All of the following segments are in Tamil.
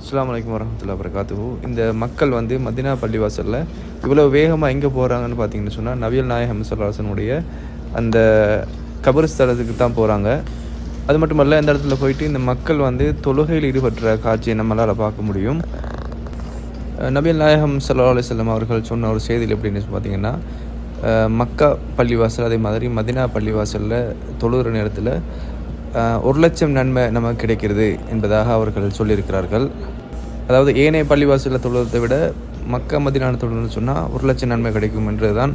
அஸ்ஸலாமு அலைக்கும் வரமத்துல்லா வரகாத்துஹு இந்த மக்கள் வந்து மதினா பள்ளிவாசலில் இவ்வளோ வேகமாக எங்கே போகிறாங்கன்னு பார்த்தீங்கன்னு சொன்னால் நவியல் நாயகம் சல்லாசனுடைய அந்த கபர்ஸ்தலத்துக்கு தான் போகிறாங்க அது மட்டுமல்ல இந்த இடத்துல போயிட்டு இந்த மக்கள் வந்து தொழுகையில் ஈடுபட்டுற காட்சியை நம்மளால் பார்க்க முடியும். நபியல் நாயகம் சல்லா அலிசல்லம் அவர்கள் சொன்ன ஒரு செய்தியில் எப்படின்னு பார்த்தீங்கன்னா மக்கா பள்ளிவாசல் அதே மாதிரி மதினா பள்ளிவாசலில் தொழுகிற நேரத்தில் ஒரு லட்சம் நன்மை நமக்கு கிடைக்கிறது என்பதாக அவர்கள் சொல்லியிருக்கிறார்கள். அதாவது ஏனைய பள்ளிவாசலில் தொழுவதை விட மக்க மதினான தொழில்னு சொன்னால் ஒரு லட்சம் நன்மை கிடைக்கும் என்றுதான்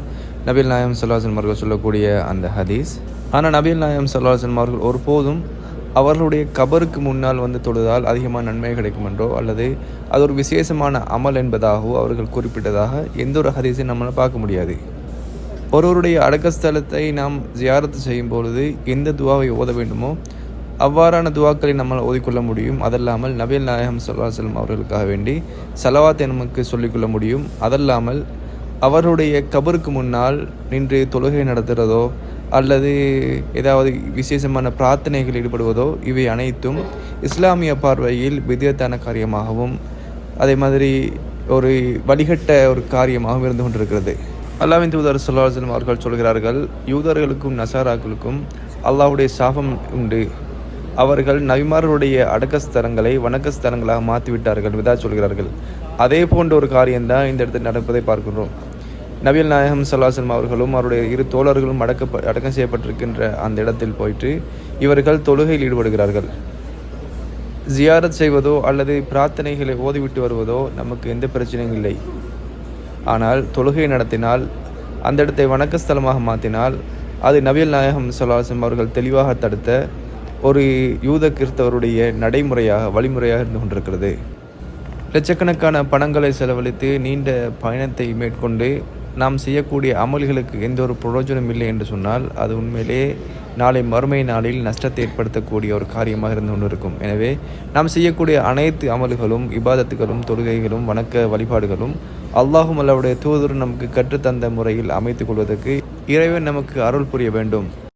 நபில் நாயம் சல்லாஹன் அவர்கள் சொல்லக்கூடிய அந்த ஹதீஸ். ஆனால் நபில் நாயம் சல்லாஹன் அவர்கள் ஒருபோதும் அவர்களுடைய கபருக்கு முன்னால் வந்து தொழுதால் அதிகமான நன்மை கிடைக்கும் என்றோ அல்லது அது ஒரு விசேஷமான அமல் என்பதாகவோ அவர்கள் குறிப்பிட்டதாக எந்த ஒரு ஹதீஸையும் நம்மளால் பார்க்க முடியாது. ஒருவருடைய அடக்கஸ்தலத்தை நாம் ஜியாரத்து செய்யும் பொழுது எந்த துவாவை ஓத வேண்டுமோ அவ்வாறான துவாக்களை நம்மால் ஓதிக்கொள்ள முடியும். அதல்லாமல் நபில் நாயகம் சல்லாஹம் அவர்களுக்காக வேண்டி சலவாத்தை நமக்கு சொல்லிக்கொள்ள முடியும். அதல்லாமல் அவருடைய கபருக்கு முன்னால் நின்று தொழுகை நடத்துகிறதோ அல்லது ஏதாவது விசேஷமான பிரார்த்தனைகள் ஈடுபடுவதோ இவை அனைத்தும் இஸ்லாமிய பார்வையில் வித்தியத்தான காரியமாகவும் அதே மாதிரி ஒரு வழிகட்ட ஒரு காரியமாகவும் இருந்து கொண்டிருக்கிறது. அல்லாவின் தூதர் சொல்லாசலம் அவர்கள் சொல்கிறார்கள் யூதர்களுக்கும் நசாராக்களுக்கும் அல்லாஹ்வுடைய சாபம் உண்டு. அவர்கள் நபிமார்களுடைய அடக்கஸ்தலங்களை வணக்கஸ்தலங்களாக மாற்றிவிட்டார்கள் விதா சொல்கிறார்கள். அதே போன்ற ஒரு காரியம்தான் இந்த இடத்தில் நடப்பதை பார்க்கிறோம் நபியல் நாயகம் சல்லாசலம் அவர்களும் அவருடைய இரு தோழர்களும் அடக்க அடக்கம் செய்யப்பட்டிருக்கின்ற அந்த இடத்தில் போயிட்டு இவர்கள் தொழுகையில் ஈடுபடுகிறார்கள். ஜியாரத் செய்வதோ அல்லது பிரார்த்தனைகளை ஓதிவிட்டு வருவதோ நமக்கு எந்த பிரச்சனையும் இல்லை. ஆனால் தொழுகை நடத்தினால் அந்த இடத்தை வணக்கஸ்தலமாக மாற்றினால் அது நபியல் நாயகம் சொல்லாசம் அவர்கள் தெளிவாக தடுத்த ஒரு யூத கிறிஸ்தவருடைய நடைமுறையாக வழிமுறையாக இருந்து கொண்டிருக்கிறது. லட்சக்கணக்கான பணங்களை செலவழித்து நீண்ட பயணத்தை மேற்கொண்டு நாம் செய்யக்கூடிய அமல்களுக்கு எந்த ஒரு பிரயோஜனம் இல்லை என்று சொன்னால் அது உண்மையிலே நாளை மறுமை நாளில் நஷ்டத்தை ஏற்படுத்தக்கூடிய ஒரு காரியமாக இருந்து கொண்டிருக்கும். எனவே நாம் செய்யக்கூடிய அனைத்து அமல்களும் இபாதத்துகளும் தொழுகைகளும் வணக்க வழிபாடுகளும் அல்லாஹும் அல்லாவுடைய தூதர் நமக்கு கற்றுத்தந்த முறையில் அமைத்துக் கொள்வதற்கு இறைவன் நமக்கு அருள் புரிய வேண்டும்.